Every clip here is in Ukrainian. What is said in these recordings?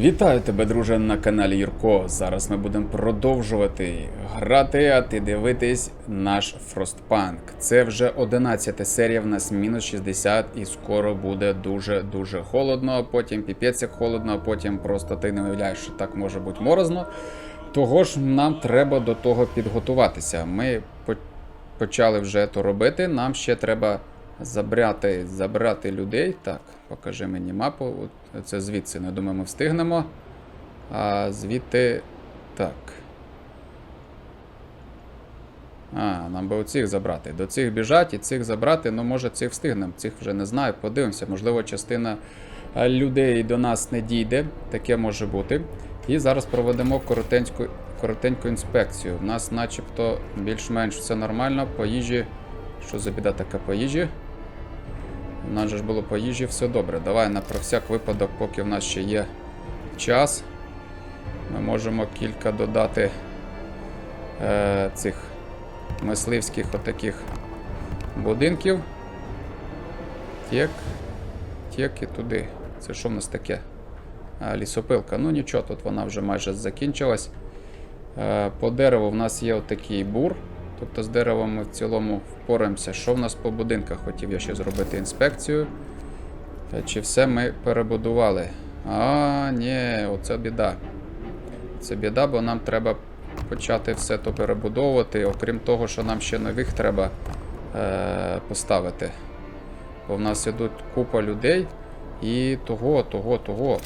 Вітаю тебе, друже, на каналі Юрко. Зараз ми будемо продовжувати грати, а ти дивитись наш Frostpunk. Це вже 11 серія, в нас мінус 60, і скоро буде дуже-дуже холодно, а потім піпець як холодно, а потім просто ти не уявляєш, що так може бути морозно. Того ж нам треба до того підготуватися. Ми почали вже то робити. Нам ще треба забрати, забрати людей. Так, покажи мені мапу. Це звідси, не думаю, ми встигнемо. А звідти. Так. А, нам би оцих забрати. До цих біжать і цих забрати. Ну, може, цих встигнемо. Цих вже не знаю. Подивимося. Можливо, частина людей до нас не дійде. Таке може бути. І зараз проведемо коротеньку, коротеньку інспекцію. У нас начебто більш-менш все нормально. По їжі. Що за біда така по їжі? У нас же ж було по їжі все добре. Давай на про всяк випадок, поки в нас ще є час. Ми можемо кілька додати е, цих мисливських отаких будинків. Тєк. Тєк і туди. Це що в нас таке? А, лісопилка. Ну нічого, тут вона вже майже закінчилась. Е, по дереву в нас є отакий бур. Тобто з деревом ми в цілому впораємося. Що в нас по будинках? Хотів я ще зробити інспекцію. Чи все ми перебудували? А, ні, оце біда. Це біда, бо нам треба почати все то перебудовувати, окрім того, що нам ще нових треба е, поставити. Бо в нас ідуть купа людей і того, того, того,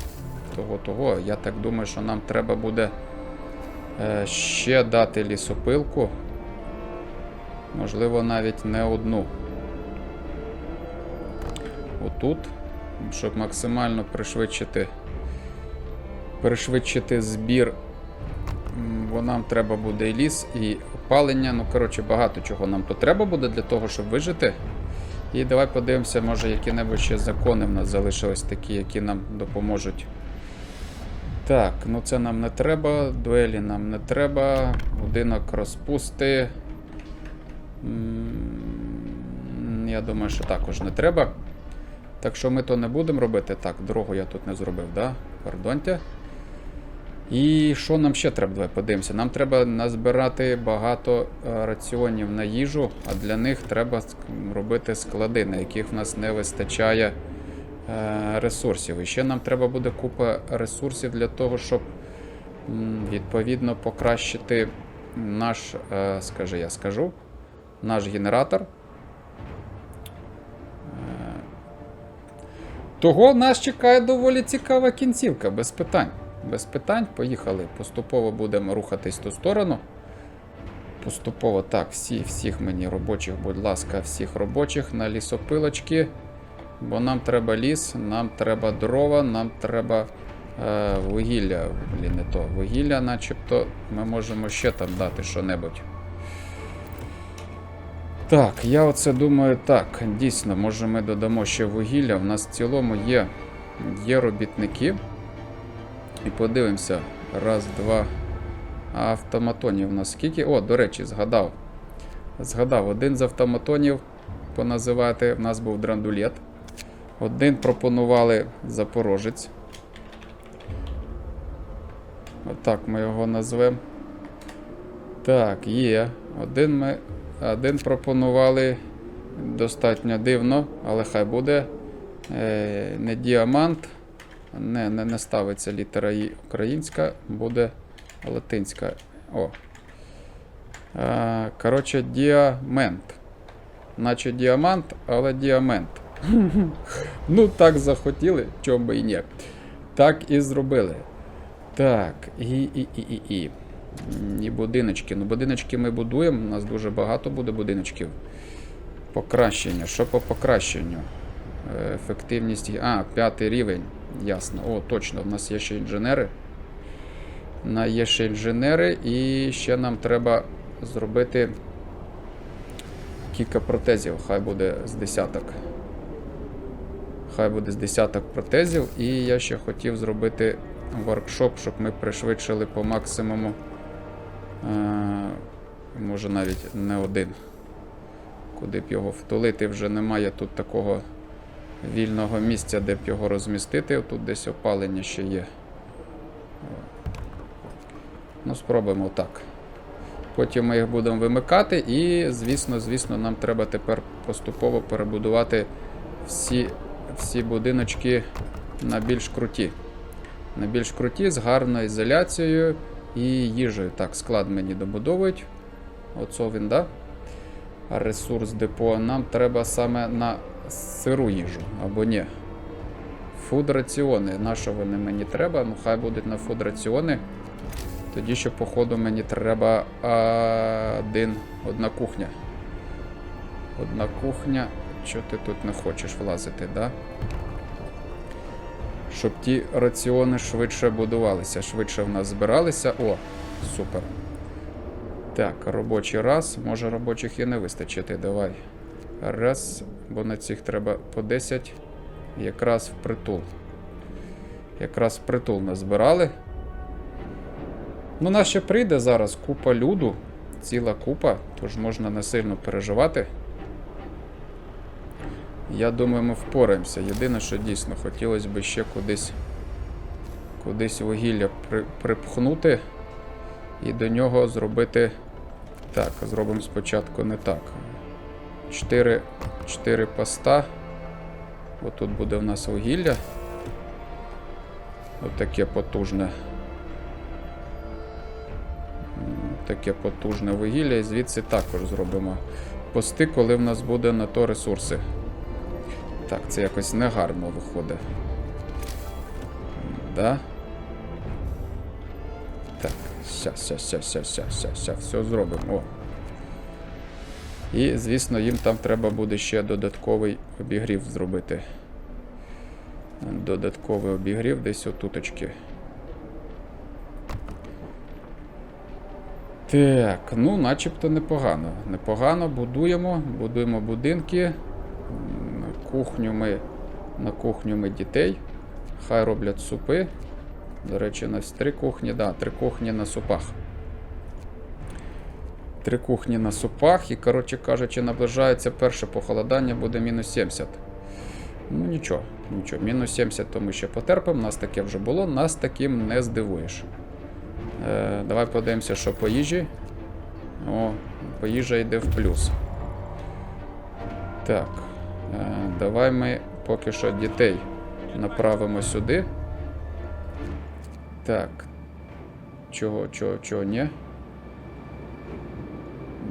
того, того. Я так думаю, що нам треба буде е, ще дати лісопилку. Можливо, навіть не одну. Отут, щоб максимально пришвидшити, пришвидшити збір, бо нам треба буде і ліс, і опалення. Ну, коротше, багато чого нам тут треба буде для того, щоб вижити. І давай подивимося, може, які-небудь ще закони в нас залишились такі, які нам допоможуть. Так, ну це нам не треба, дуелі нам не треба, будинок розпусти. Я думаю, що також не треба. Так що ми то не будемо робити. Так, дорогу я тут не зробив, да? Пардоньте. І що нам ще треба? Давай подивимося. Нам треба назбирати багато е, раціонів на їжу, а для них треба робити склади, на яких в нас не вистачає е, ресурсів. І ще нам треба буде купа ресурсів для того, щоб відповідно покращити наш, е, скажи, я скажу, наш генератор. Того нас чекає доволі цікава кінцівка, без питань. Без питань, поїхали. Поступово будемо рухатись в ту сторону. Поступово так, всі, всіх мені робочих, будь ласка, всіх робочих на лісопилочки. Бо нам треба ліс, нам треба дрова, нам треба е, вугілля. Блін, не то. Вугілля, начебто, ми можемо ще там дати що-небудь. Так, я оце думаю так. Дійсно, може ми додамо ще вугілля. У нас в цілому є, є робітники. І подивимося. Раз, два. Автоматонів у нас скільки? О, до речі, згадав. Згадав, один з автоматонів поназивати. В нас був драндулет. Один пропонували Запорожець. Отак ми його назвемо. Так, є. Один ми. Один пропонували достатньо дивно, але хай буде. Е, не діамант. Не, не, не ставиться літера І українська, буде латинська. О. Е, коротше, діамент. Наче діамант, але діамент. ну, так захотіли, чому би і ні. Так і зробили. Так, і, і, і, і, і. І будиночки. Ну, будиночки ми будуємо. У нас дуже багато буде будиночків. Покращення. Що по покращенню? Е, Ефективність. А, п'ятий рівень. Ясно. О, точно, в нас є ще інженери. На є ще інженери, і ще нам треба зробити кілька протезів. Хай буде з десяток. Хай буде з десяток протезів. І я ще хотів зробити воркшоп, щоб ми пришвидшили по максимуму. Е, може навіть не один. Куди б його втулити, вже немає тут такого вільного місця, де б його розмістити. Тут десь опалення ще є. Ну, спробуємо так. Потім ми їх будемо вимикати, і, звісно, звісно, нам треба тепер поступово перебудувати всі, всі будиночки на більш круті. На більш круті, з гарною ізоляцією і їжею. Так, склад мені добудовують. Оце він, да? Ресурс депо. Нам треба саме на сиру їжу, або ні. Фуд раціони. На що вони мені треба? Ну, хай будуть на фуд раціони. Тоді ще, походу, мені треба один, одна кухня. Одна кухня. Що ти тут не хочеш влазити, да? Щоб ті раціони швидше будувалися, швидше в нас збиралися. О, супер. Так, робочий раз. Може робочих і не вистачити. Давай. Раз, бо на цих треба по 10. Якраз в притул. Якраз в притул назбирали. Ну, нас ще прийде зараз купа люду, ціла купа, тож можна не сильно переживати. Я думаю, ми впораємося. Єдине, що дійсно хотілося б ще кудись кудись вугілля при, припхнути і до нього зробити. Так, зробимо спочатку не так. 4, 4 поста. Отут буде в нас вугілля. Отаке потужне. таке потужне вугілля, і звідси також зробимо пости, коли в нас буде на то ресурси. Так, це якось негарно виходить. Да? Так, щас, щас, щас, щас, щас, щас, щас, все зробимо. О. І, звісно, їм там треба буде ще додатковий обігрів зробити. Додатковий обігрів десь отуточки. Так, ну начебто непогано. Непогано будуємо, будуємо будинки. Кухню ми, на кухню ми дітей. Хай роблять супи. До речі, у нас три кухні, да, три кухні на супах. Три кухні на супах, і, коротше кажучи, наближається перше похолодання, буде мінус 70. Ну нічого, нічого, мінус 70 то ми ще потерпимо, нас таке вже було, нас таким не здивуєш. Е, давай подивимося, що по їжі. О, по їжа йде в плюс. Так. Е, давай ми поки що дітей направимо сюди. Так. Чого, чого, чого, ні?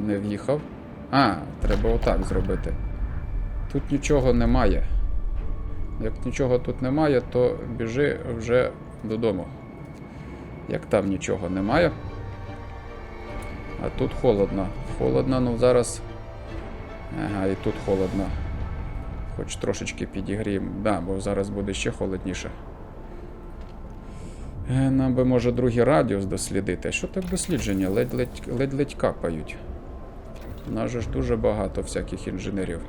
Не в'їхав. А, треба отак зробити. Тут нічого немає. Як нічого тут немає, то біжи вже додому. Як там нічого немає. А тут холодно. Холодно, ну зараз. Ага, і тут холодно. Хоч трошечки підігріємо. Да, бо зараз буде ще холодніше. Е, Нам би може другий радіус дослідити. Що так дослідження? Ледь-ледь капають. У нас же ж дуже багато всяких інженерів.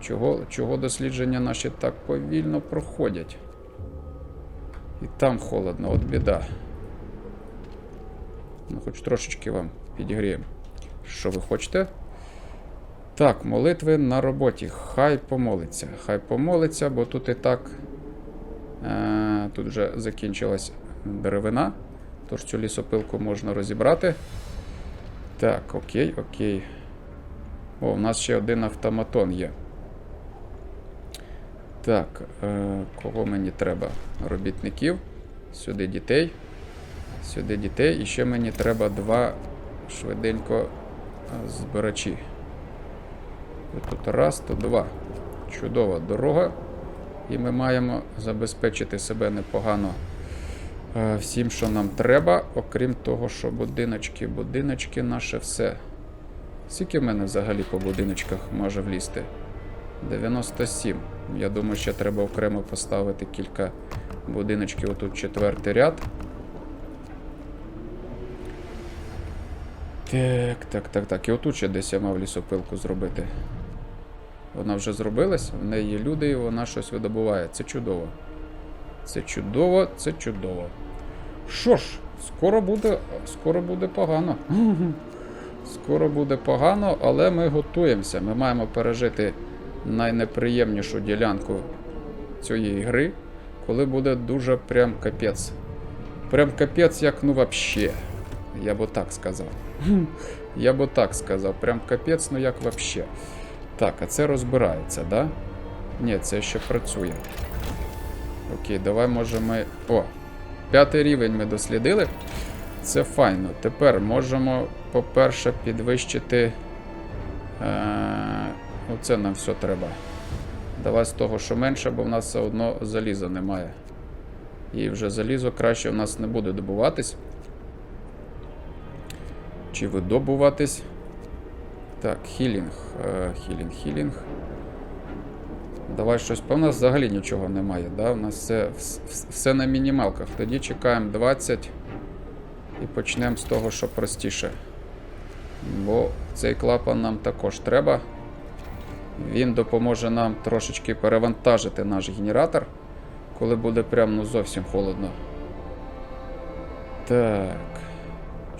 Чого, чого дослідження наші так повільно проходять? І там холодно, от біда. Ну, хоч трошечки вам підігріємо. Що ви хочете? Так, молитви на роботі. Хай помолиться. Хай помолиться, бо тут і так. Е, тут вже закінчилась деревина. Тож цю лісопилку можна розібрати. Так, окей, окей. О, у нас ще один автоматон є. Так, е, кого мені треба? Робітників. Сюди дітей. Сюди дітей. І ще мені треба два швиденько е, збирачі. Тут раз, тут два. Чудова дорога. І ми маємо забезпечити себе непогано е, всім, що нам треба, окрім того, що будиночки, будиночки наше все. Скільки в мене взагалі по будиночках може влізти? 97. Я думаю, ще треба окремо поставити кілька будиночків. Отут четвертий ряд. Так, так, так, так. І отут ще десь я мав лісопилку зробити. Вона вже зробилась, в неї є люди, і вона щось видобуває. Це чудово. Це чудово, це чудово. Що ж, скоро буде, скоро буде погано. Скоро буде погано, але ми готуємося. Ми маємо пережити найнеприємнішу ділянку цієї гри, коли буде дуже прям капець. Прям капець, як ну вообще. Я б отак сказав. Я б отак сказав. Прям капець, ну як вообще. Так, а це розбирається, да? Ні, це ще працює. Окей, давай може ми. О! П'ятий рівень ми дослідили. Це файно. Тепер можемо, по-перше, підвищити. Е- Оце нам все треба. Давай з того, що менше, бо в нас все одно заліза немає. І вже залізо краще в нас не буде добуватись. Чи видобуватись? Так, хілінг. Е, Хілінг, хілінг. Давай щось. У нас взагалі нічого немає, да? У нас все, все на мінімалках. Тоді чекаємо 20 і почнемо з того, що простіше. Бо цей клапан нам також треба. Він допоможе нам трошечки перевантажити наш генератор, коли буде прям ну зовсім холодно. Так.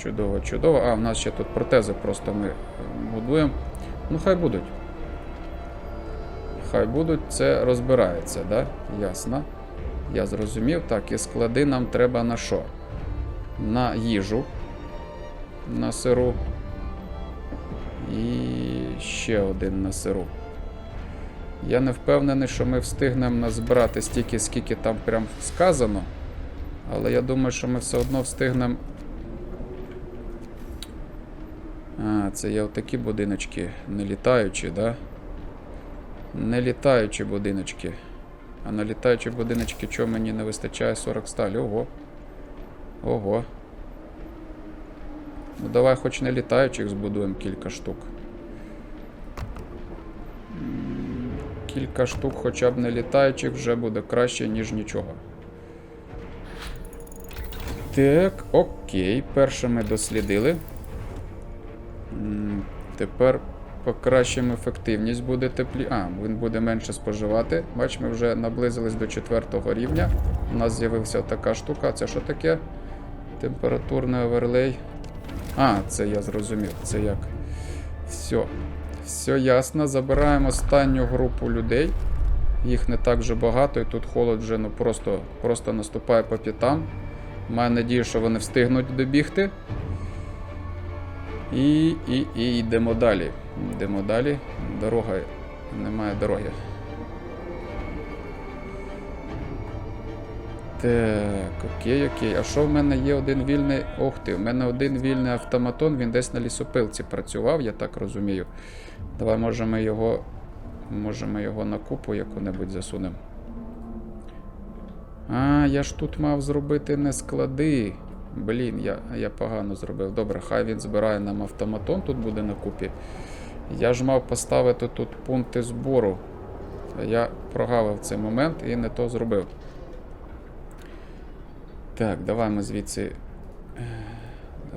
Чудово, чудово. А, в нас ще тут протези просто ми будуємо. Ну, хай будуть. Хай будуть, це розбирається, да? Ясно. Я зрозумів. Так, і склади нам треба на що? На їжу. На сиру. І ще один на сиру. Я не впевнений, що ми встигнемо назбирати стільки, скільки там прям сказано. Але я думаю, що ми все одно встигнемо. А, це є отакі будиночки, не літаючі, да? Не літаючі будиночки. А на літаючі будиночки чого мені не вистачає 40 сталі? Ого. Ого. Ну давай хоч не літаючих збудуємо кілька штук. Кілька штук хоча б не літаючих вже буде краще, ніж нічого. Так, окей. Перше ми дослідили. Тепер покращимо ефективність буде теплі. А, він буде менше споживати. Бач, ми вже наблизились до четвертого рівня. У нас з'явився така штука. Це що таке? Температурний оверлей. А, це я зрозумів. Це як. Все. Все ясно. Забираємо останню групу людей. Їх не так вже багато, і тут холод вже ну, просто, просто наступає по п'ятам. Маю надію, що вони встигнуть добігти. І, і, і йдемо далі. Йдемо далі. Дорога. Немає дороги. Так, окей, окей. А що в мене є один вільний. Ох ти, в мене один вільний автоматон, він десь на лісопилці працював, я так розумію. Давай, може, ми його. Може, ми його на купу яку-небудь засунемо. А, я ж тут мав зробити не склади. Блін, я, я погано зробив. Добре, хай він збирає нам автоматон, тут буде на купі. Я ж мав поставити тут пункти збору. Я прогавив цей момент і не то зробив. Так, давай ми звідси е,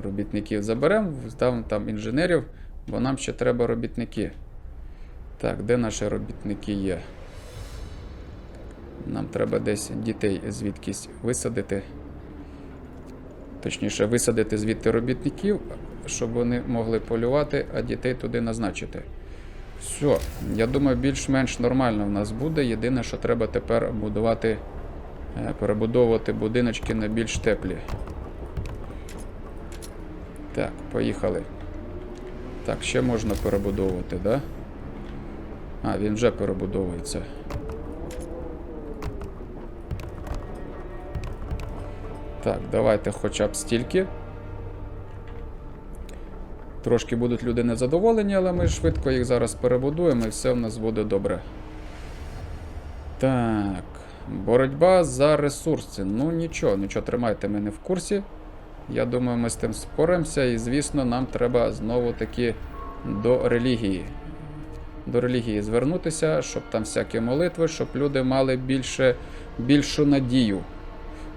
робітників заберемо, ставимо там інженерів, бо нам ще треба робітники. Так, де наші робітники є? Нам треба десь дітей звідкись висадити. Точніше, висадити звідти робітників, щоб вони могли полювати, а дітей туди назначити. Все, я думаю, більш-менш нормально в нас буде. Єдине, що треба тепер будувати, е, перебудовувати будиночки на більш теплі. Так, поїхали. Так, ще можна перебудовувати, да? А, він вже перебудовується. Так, давайте хоча б стільки. Трошки будуть люди незадоволені, але ми швидко їх зараз перебудуємо і все в нас буде добре. Так. Боротьба за ресурси. Ну нічого, нічого, тримайте мене в курсі. Я думаю, ми з тим споримося, і, звісно, нам треба знову таки до релігії. До релігії звернутися, щоб там всякі молитви, щоб люди мали більше, більшу надію.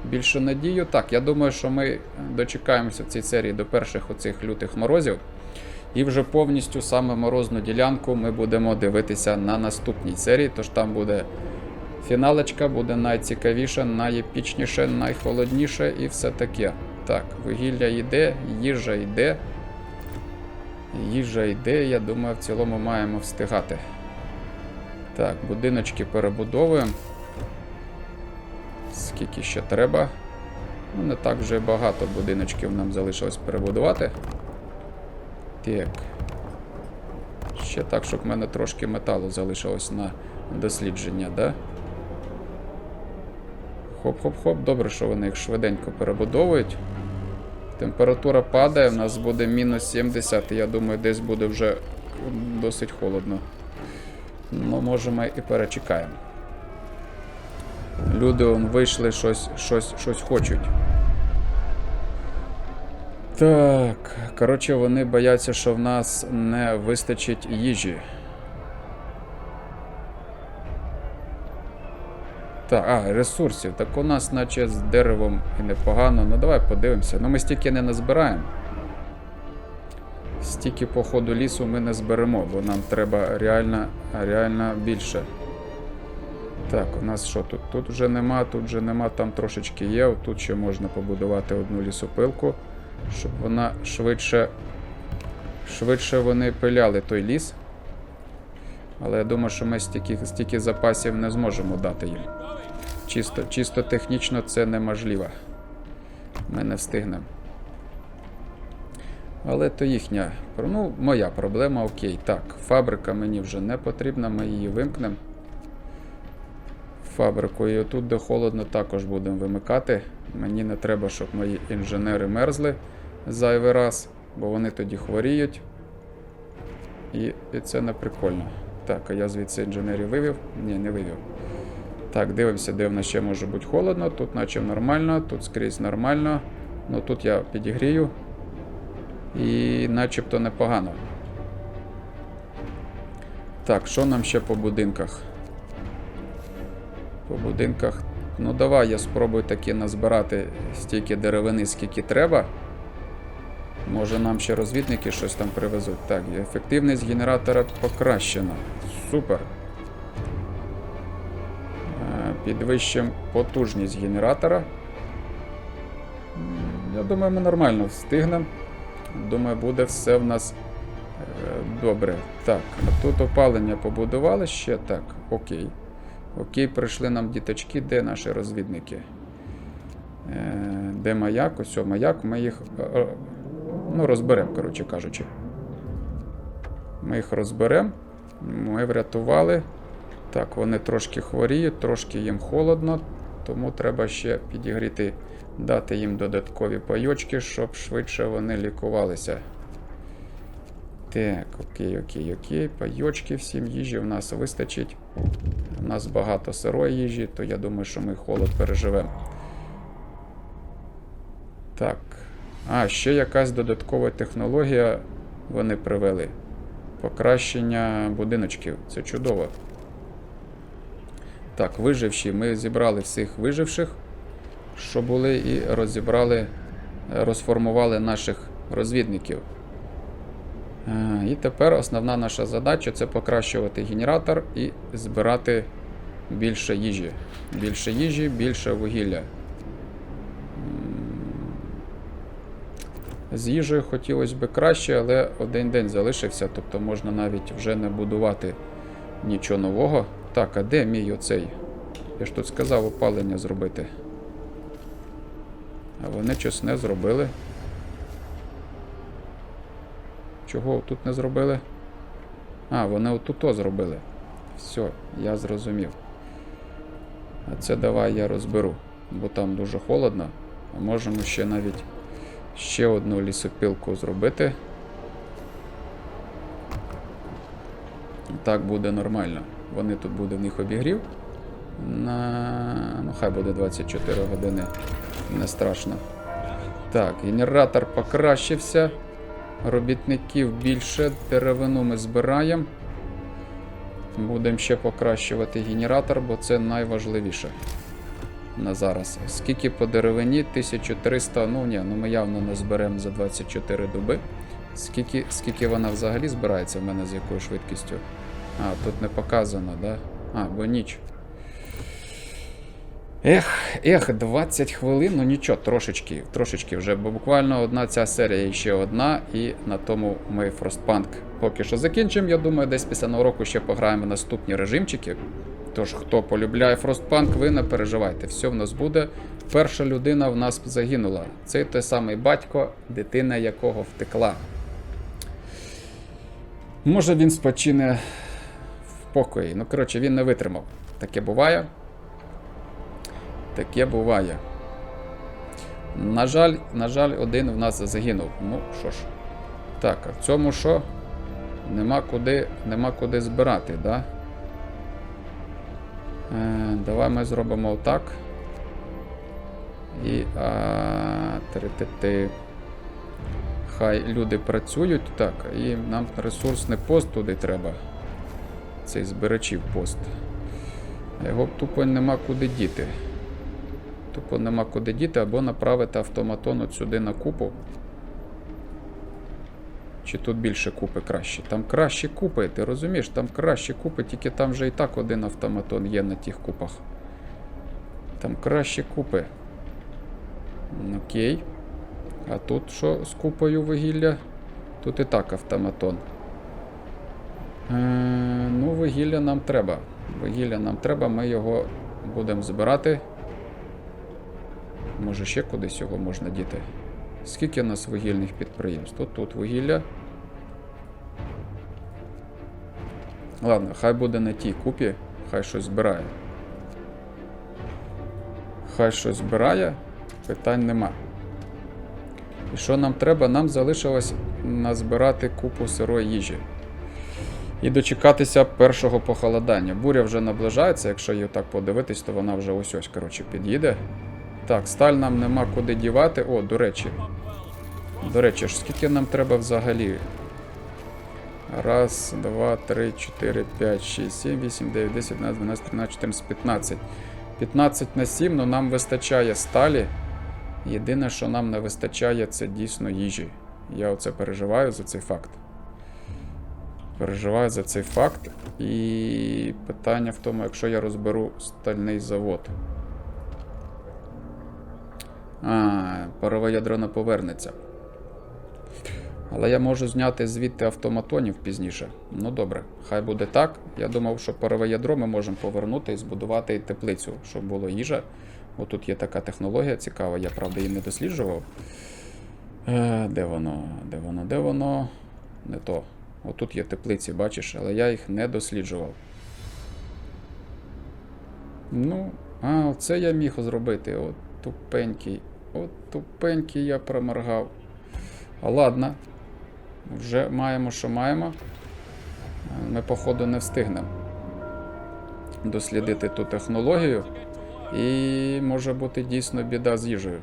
Більшу надію. Так, я думаю, що ми дочекаємося в цій серії до перших оцих лютих морозів. І вже повністю саме морозну ділянку ми будемо дивитися на наступній серії. Тож там буде фіналочка, буде найцікавіше, найепічніше, найхолодніше і все таке. Так, вугілля йде, їжа йде. Їжа йде, я думаю, в цілому маємо встигати. Так, будиночки перебудовуємо. Скільки ще треба. Ну, не так вже багато будиночків нам залишилось перебудувати. Так. Ще так, щоб в мене трошки металу залишилось на дослідження, да? Хоп-хоп-хоп, добре, що вони їх швиденько перебудовують. Температура падає, в нас буде мінус 70, і я думаю, десь буде вже досить холодно. Ну, може, ми і перечекаємо. Люди он вийшли, щось, щось, щось хочуть. Так, коротше, вони бояться, що в нас не вистачить їжі. Так, а, ресурсів. Так у нас, наче з деревом і непогано. Ну давай подивимося. Ну ми стільки не назбираємо. Стільки по ходу лісу ми не зберемо, бо нам треба реально, реально більше. Так, у нас що тут? Тут вже нема, тут вже нема, там трошечки є. Тут ще можна побудувати одну лісопилку, щоб вона швидше. Швидше вони пиляли той ліс. Але я думаю, що ми стільки, стільки запасів не зможемо дати їм. Чисто, чисто технічно це неможливо. Ми не встигнемо. Але то їхня, ну, моя проблема, окей. Так, фабрика мені вже не потрібна, ми її вимкнемо. Фабрику і отут, де холодно, також будемо вимикати. Мені не треба, щоб мої інженери мерзли зайвий раз, бо вони тоді хворіють. І, і це не прикольно. Так, а я звідси інженерів вивів? Ні, не вивів. Так, дивимося, де в нас ще може бути холодно. Тут наче нормально, тут скрізь нормально. Ну тут я підігрію. І начебто непогано. Так, що нам ще по будинках? По будинках. Ну давай я спробую таки назбирати стільки деревини, скільки треба. Може нам ще розвідники щось там привезуть. Так, ефективність генератора покращена. Супер. Е, Підвищимо потужність генератора. Я думаю, ми нормально встигнемо. Думаю, буде все в нас е, добре. Так, а тут опалення побудували ще так. Окей. Окей, прийшли нам діточки, де наші розвідники? Е, Де маяк? Ось маяк, ми їх е, е, ну, розберемо, коротше кажучи. Ми їх розберемо. Ми врятували. Так, вони трошки хворіють, трошки їм холодно, тому треба ще підігріти, дати їм додаткові пайочки, щоб швидше вони лікувалися. Так, окей, окей, окей. Пайочки всім їжі в нас вистачить. У нас багато сирої їжі, то я думаю, що ми холод переживемо. Так. А, ще якась додаткова технологія вони привели. Покращення будиночків. Це чудово. Так, виживші. Ми зібрали всіх виживших, що були, і розібрали, розформували наших розвідників. Е, І тепер основна наша задача це покращувати генератор і збирати більше їжі. Більше їжі, більше вугілля. З їжею хотілося б краще, але один день залишився, тобто можна навіть вже не будувати нічого нового. Так, а де мій оцей? Я ж тут сказав опалення зробити. А вони щось не зробили. Чого тут не зробили? А, вони отут зробили. Все, я зрозумів. А це давай я розберу, бо там дуже холодно. А можемо ще навіть ще одну лісопілку зробити. Так буде нормально. Вони тут буде в них обігрів. На... Ну, хай буде 24 години. Не страшно. Так, генератор покращився. Робітників більше, деревину ми збираємо. Будемо ще покращувати генератор, бо це найважливіше на зараз. Скільки по деревині? 1300. Ну ні, ну ми явно не зберемо за 24 доби. Скільки, скільки вона взагалі збирається в мене з якою швидкістю? А, тут не показано, да? А, бо ніч. Ех, ех, 20 хвилин, ну нічого, трошечки, трошечки вже, бо буквально одна ця серія і ще одна, і на тому ми Frostpunk поки що закінчимо. Я думаю, десь після нового року ще пограємо наступні режимчики. Тож, хто полюбляє Frostpunk, ви не переживайте. Все в нас буде. Перша людина в нас загинула. Це той самий батько, дитина якого втекла. Може він спочине в покої. Ну, коротше, він не витримав. Таке буває. Таке буває. На жаль, на жаль, один в нас загинув. Ну що ж. Так, а в цьому що? Нема куди, нема куди збирати, да? Е, давай ми зробимо отак. І. А, три-ти-ти. Хай люди працюють. Так, і нам ресурсний пост туди треба. Цей збирачів пост. Його тупо нема куди діти. Тупо нема куди діти, або направити автоматон от сюди на купу. Чи тут більше купи краще? Там краще купи, ти розумієш? Там краще купи, тільки там вже і так один автоматон є на тих купах. Там краще купи. Окей. А тут що з купою вугілля? Тут і так автоматон. Е, ну, вугілля нам треба. Вугілля нам треба, ми його будемо збирати. Може ще кудись його можна діти? Скільки у нас вугільних підприємств? Тут, тут вугілля. Ладно, хай буде на тій купі, хай щось збирає. Хай щось збирає, питань нема. І що нам треба? Нам залишилось назбирати купу сирої їжі. І дочекатися першого похолодання. Буря вже наближається, якщо її так подивитись, то вона вже ось ось коротше, під'їде. Так, сталь нам нема куди дівати. О, до речі. До речі, ж скільки нам треба взагалі? Раз, два, три, чотири, п'ять, шість, сім, вісім, дев'ять, десять, 11, 12, 13, 14, 15. 15 на 7, ну нам вистачає сталі. Єдине, що нам не вистачає, це дійсно їжі. Я оце переживаю за цей факт. Переживаю за цей факт. І питання в тому, якщо я розберу стальний завод. А, парове ядро не повернеться. Але я можу зняти звідти автоматонів пізніше. Ну добре, хай буде так. Я думав, що парове ядро ми можемо повернути і збудувати теплицю, щоб було їжа. Бо тут є така технологія цікава, я правда її не досліджував. Е, де воно? Де воно? Де воно? Не то. Отут є теплиці, бачиш, але я їх не досліджував. Ну, а, це я міг зробити. От тупенький. От тупенький я проморгав. А ладно. Вже маємо, що маємо. Ми, походу, не встигнемо дослідити ту технологію. І може бути дійсно біда з їжею.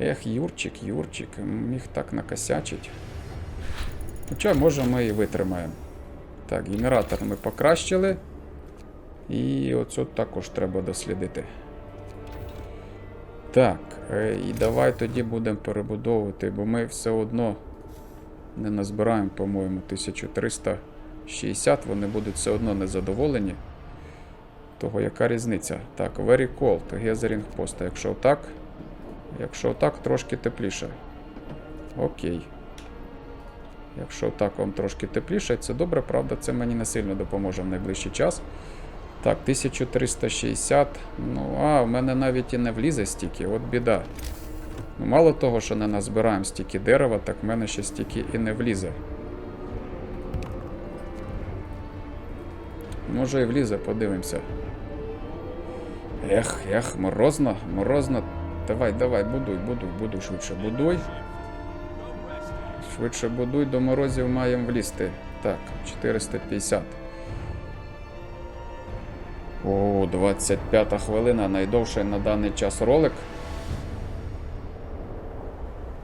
Ех, Юрчик, Юрчик, міг так накосячить. Хоча, може, ми і витримаємо. Так, генератор ми покращили. І оцю також треба дослідити. Так, е, і давай тоді будемо перебудовувати, бо ми все одно не назбираємо, по-моєму, 1360, вони будуть все одно незадоволені. Того, яка різниця? Так, very cold, gathering post. Якщо так, якщо так, трошки тепліше. Окей. Якщо так вам трошки тепліше, це добре, правда, це мені не сильно допоможе в найближчий час. Так, 1360. Ну, а, в мене навіть і не влізе стільки, от біда. Ну, мало того, що не назбираємо стільки дерева, так в мене ще стільки і не влізе. Може і влізе, подивимося. Ех, ех, морозно, морозно. Давай, давай, будуй, будуй, будуй швидше, будуй. Швидше будуй, до морозів маємо влізти. Так, 450. О, 25 хвилина, найдовший на даний час ролик.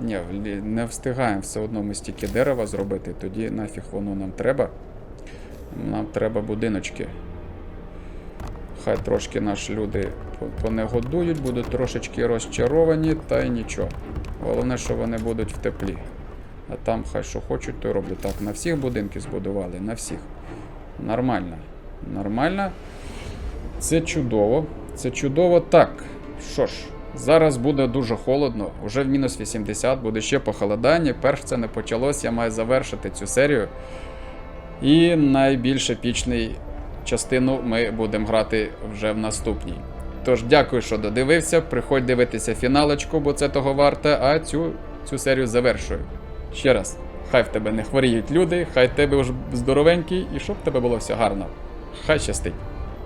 Ні, не встигаємо все одно ми стільки дерева зробити, тоді нафіг воно нам треба. Нам треба будиночки. Хай трошки наші люди понегодують, будуть трошечки розчаровані, та й нічого. Головне, що вони будуть в теплі. А там хай що хочуть, то роблять. Так, на всіх будинки збудували, на всіх. Нормально. Нормально. Це чудово. Це чудово. Так. Що ж, зараз буде дуже холодно. Уже в мінус 80, буде ще похолодання. Перш це не почалось, я маю завершити цю серію. І найбільш епічний частину ми будемо грати вже в наступній. Тож дякую, що додивився. Приходь дивитися фіналочку, бо це того варте, а цю, цю серію завершую. Ще раз, хай в тебе не хворіють люди, хай тебе вже здоровенький і щоб тебе було все гарно. Хай щастить.